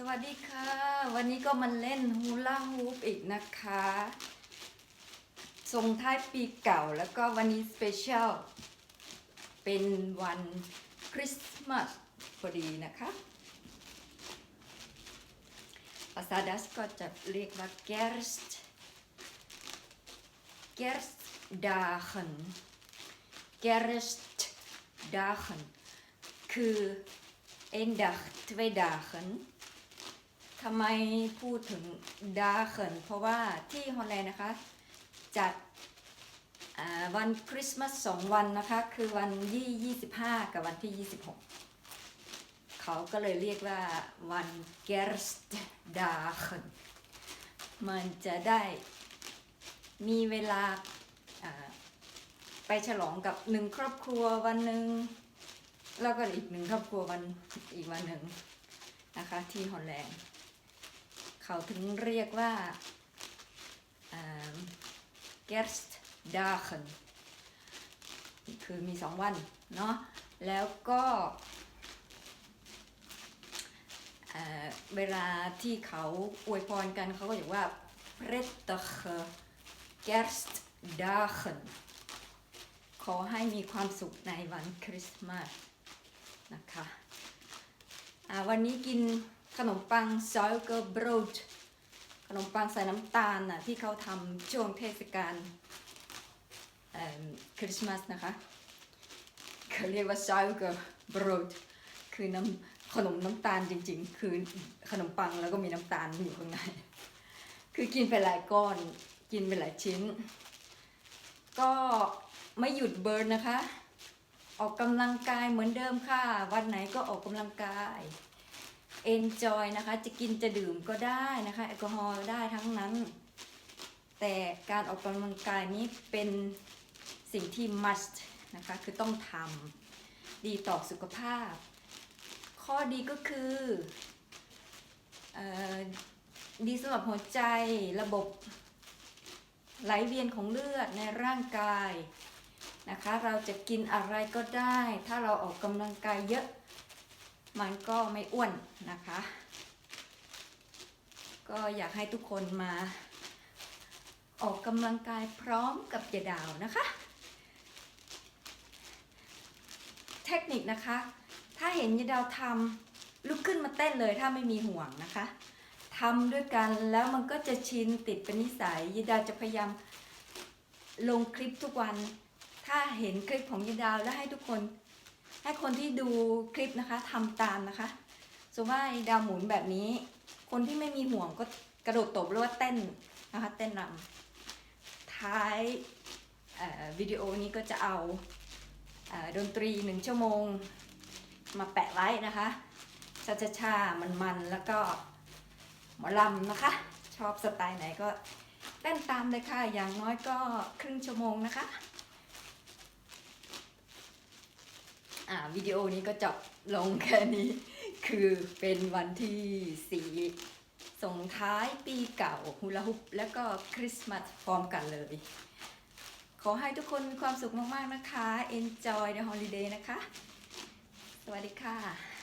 สวัสดีค่ะ วันนี้ก็มาเล่นฮูลาฮูปอีกนะคะส่งท้ายปีเก่าแล้วก็วันนี้สเปเชียลเป็นวันคริสต์มาสพอดีนะคะ ภาษาดัชก็จะเรียกว่า gerst gerstdagen gerstdagen คือ één dag twee dagen ทำไมพูดถึง dagen เพราะว่าที่ฮอลแลนด์นะคะจัดวันคริสต์มาสสองวันนะคะ คือวันที่25 กับวันที่ 26 เขาก็เลยเรียกว่าวัน gerstdagen มันจะได้มีเวลาอ่าไปฉลองกับหนึ่งครอบครัววันหนึ่งแล้วก็อีกหนึ่งครอบครัววันอีกวันหนึ่งนะคะที่ฮอลแลนด์ เขาถึงเรียกว่าเกสต์ดาเ n นคือมีสองวันเนาะแล้วก็เอ่อเวลาที่เขาอวยพรกันเขาก็จะว่า prettige kerstdagen ขอให้มีความสุขในวันคริสต์มาสนะคะอ่าวันนี้กิน ขนมปังซอยเกอร์บรดขนมปังใส่น้ำตาลน่ะที่เขาทำช่วงเทศกาลคริสต์มาสนะคะเขาเรียกว่าซอยเกอร์บรดคือน้ำขนมน้ำตาลจริง ๆ คือขนมปังแล้วก็มีน้ำตาลอยู่ข้างในคือกินไปหลายก้อนกินไปหลายชิ้น ก็ไม่หยุดเบิร์นนะคะ ออกกำลังกายเหมือนเดิมค่ะ วันไหนก็ออกกำลังกาย enjoy นะคะ จะกินจะดื่มก็ได้นะคะ แอลกอฮอล์ได้ทั้งนั้น แต่การออกกำลังกายนี้เป็นสิ่งที่ must นะคะ คือต้องทำดีต่อสุขภาพ ข้อดีก็คือเออดีสำหรับหัวใจระบบไหลเวียนของเลือดในร่างกายนะคะ เราจะกินอะไรก็ได้ ถ้าเราออกกำลังกายเยอะ มันก็ไม่อ้วนนะคะ ก็อยากให้ทุกคนมาออกกำลังกายพร้อมกับยาดาวนะคะ เทคนิคนะคะ ถ้าเห็นยาดาวทำลุกขึ้นมาเต้นเลยถ้าไม่มีห่วงนะคะทำด้วยกันแล้วมันก็จะชินติดเป็นนิสัยยาดาวจะพยายามลงคลิปทุกวัน ถ้าเห็นคลิปของยายดาวแล้วให้ทุกคน ให้คนที่ดูคลิปนะคะทำตามนะคะสมมติว่ายดาวหมุนแบบนี้ คนที่ไม่มีห่วงก็กระโดดตบหรือว่าเต้นนะคะเต้นรำท้ายเอ่อวิดีโอนี้ก็จะเอาเอ่อดนตรีหนึ่งชั่วโมง มาแปะไว้นะคะชาชาชามันมันแล้วก็หมอลำนะคะ ชอบสไตล์ไหนก็เต้นตามเลยค่ะ อย่างน้อยก็ครึ่งชั่วโมงนะคะ อ่าวิดีโอนี้ก็จบลงแค่นี้ คือเป็นวันที่สี่ส่งท้ายปีเก่าฮูลาฮุปแล้วก็คริสต์มาสพร้อมกันเลย ขอให้ทุกคนมีความสุขมาก ๆ นะคะ enjoy the holiday นะคะ สวัสดีค่ะ